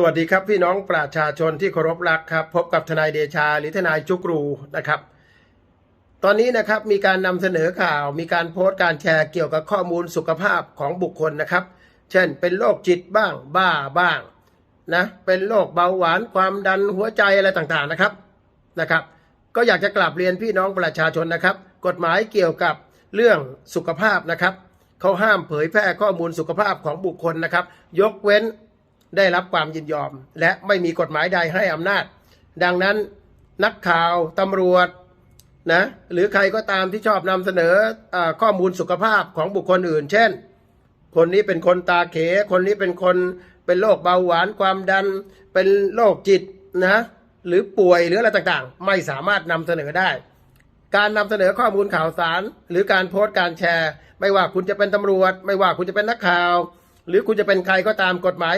สวัสดีครับพี่น้องประชาชนที่เคารพรักครับ พบกับทนายเดชาหรือทนายจุกรูนะครับ ตอนนี้นะครับมีการนำเสนอข่าว มีการโพสต์การแชร์เกี่ยวกับข้อมูลสุขภาพของบุคคลนะครับ เช่น เป็นโรคจิตบ้าง บ้าบ้างนะเป็นโรคเบาหวานความดันหัวใจอะไรต่างๆนะครับนะครับ ก็อยากจะกลับเรียนพี่น้องประชาชนนะครับ กฎหมายเกี่ยวกับเรื่องสุขภาพนะครับเขาห้ามเผยแพร่ข้อมูลสุขภาพของบุคคลนะครับ ยกเว้น ได้รับความยินยอม และไม่มีกฎหมายใดให้อำนาจ ดังนั้นนักข่าวตำรวจนะหรือใครก็ตามที่ชอบนำเสนออข้อมูลสุขภาพของบุคคลอื่น เช่น คนนี้เป็นคนตาเข คนนี้เป็นคนเป็นโรคเบาหวานความดัน เป็นโรคจิตนะหรือป่วยหรืออะไรต่างๆ ไม่สามารถนำเสนอได้ การนำเสนอข้อมูลข่าวสาร หรือการโพสต์การแชร์ ไม่ว่าคุณจะเป็นตำรวจ ไม่ว่าคุณจะเป็นนักข่าว หรือคุณจะเป็นใครก็ตามกฎหมาย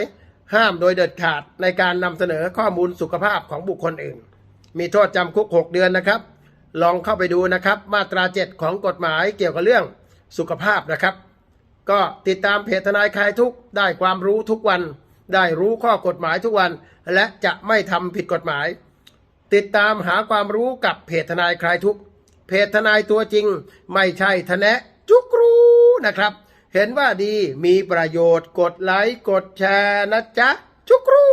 ห้ามโดยเด็ดขาดในการนำเสนอข้อมูลสุขภาพของบุคคลอื่น มีโทษจำคุก 6 เดือนนะครับ ลองเข้าไปดูนะครับ มาตรา 7 ของกฎหมายเกี่ยวกับเรื่องสุขภาพนะครับ ก็ติดตามเพจทนายคลายทุกได้ความรู้ทุกวัน ได้รู้ข้อกฎหมายทุกวัน และจะไม่ทำผิดกฎหมาย ติดตามหาความรู้กับเพจทนายคลายทุกเพจทนายตัวจริง ไม่ใช่ทะแนะจุกรู้นะครับ เห็นว่าดีมีประโยชน์กดไลค์กดแชร์นะจ๊ะ จุกรู